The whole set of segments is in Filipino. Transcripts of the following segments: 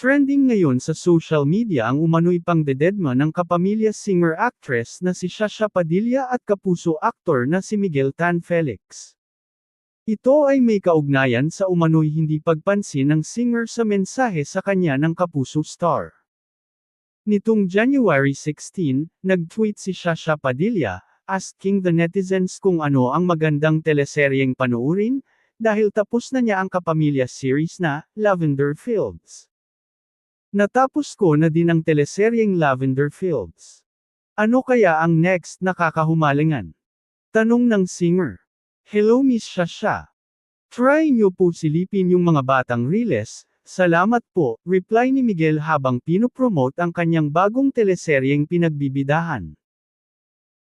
Trending ngayon sa social media ang umano'y pangdededma ng kapamilya singer-actress na si Shasha Padilla at kapuso aktor na si Miguel Tan Felix. Ito ay may kaugnayan sa umano'y hindi pagpansin ng singer sa mensahe sa kanya ng kapuso star. Nitong January 16, nag-tweet si Shasha Padilla, asking the netizens kung ano ang magandang teleseryeng panoorin, dahil tapos na niya ang kapamilya series na, Lavender Fields. Natapos ko na din ang teleseryeng Lavender Fields. Ano kaya ang next na kakahumalingan? Tanong ng singer. Hello Miss Shasha. Try nyo po silipin yung mga batang reels, salamat po, reply ni Miguel habang pinopromote ang kanyang bagong teleseryeng pinagbibidahan.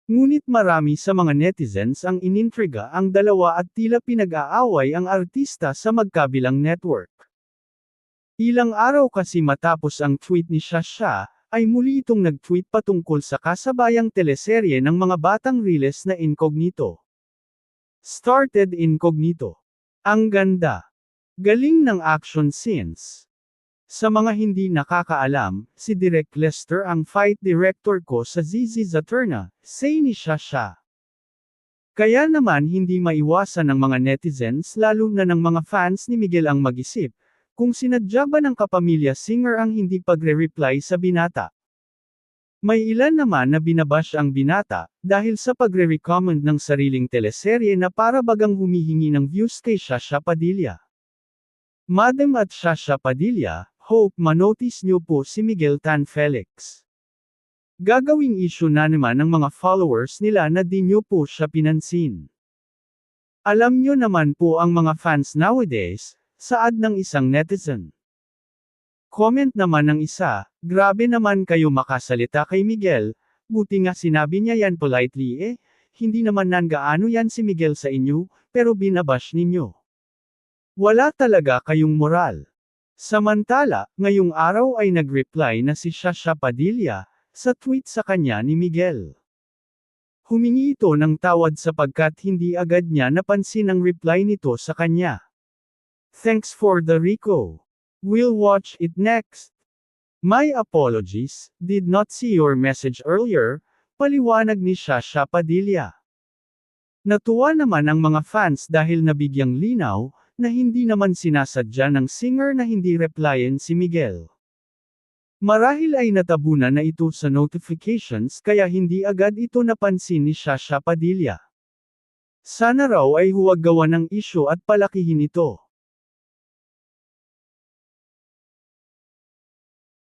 Ngunit marami sa mga netizens ang inintriga ang dalawa at tila pinag-aaway ang artista sa magkabilang network. Ilang araw kasi matapos ang tweet ni Shasha, ay muli itong nag-tweet patungkol sa kasabayang teleserye ng mga batang reels na incognito. Started incognito. Ang ganda. Galing ng action scenes. Sa mga hindi nakakaalam, si Direk Lester ang fight director ko sa ZZ Zaterna, say ni Shasha. Kaya naman hindi maiwasan ng mga netizens lalo na ng mga fans ni Miguel ang mag-isip, kung sinadya ba ng kapamilya singer ang hindi pagre-reply sa binata. May ilan naman na binabash ang binata, dahil sa pagre-recommend ng sariling teleserye na para bagang humihingi ng views kay Shasha Padilla. Madam at Shasha Padilla, hope manotice niyo po si Miguel Tan Felix. Gagawing issue na naman ng mga followers nila na di niyo po siya pinansin. Alam niyo naman po ang mga fans nowadays, Saad ng isang netizen. Comment naman ng isa, grabe naman kayo makasalita kay Miguel, buti nga sinabi niya yan politely eh, hindi naman nan gaano yan si Miguel sa inyo, pero binabash ninyo. Wala talaga kayong moral. Samantala, ngayong araw ay nag-reply na si Shasha Padilla, sa tweet sa kanya ni Miguel. Humingi ito ng tawad sapagkat hindi agad niya napansin ang reply nito sa kanya. Thanks for the Rico. We'll watch it next. My apologies, did not see your message earlier, paliwanag ni Shasha Padilla. Natuwa naman ang mga fans dahil nabigyang linaw, na hindi naman sinasadya ng singer na hindi replyan si Miguel. Marahil ay natabunan na ito sa notifications kaya hindi agad ito napansin ni Shasha Padilla. Sana raw ay huwag gawa ng isyo at palakihin ito.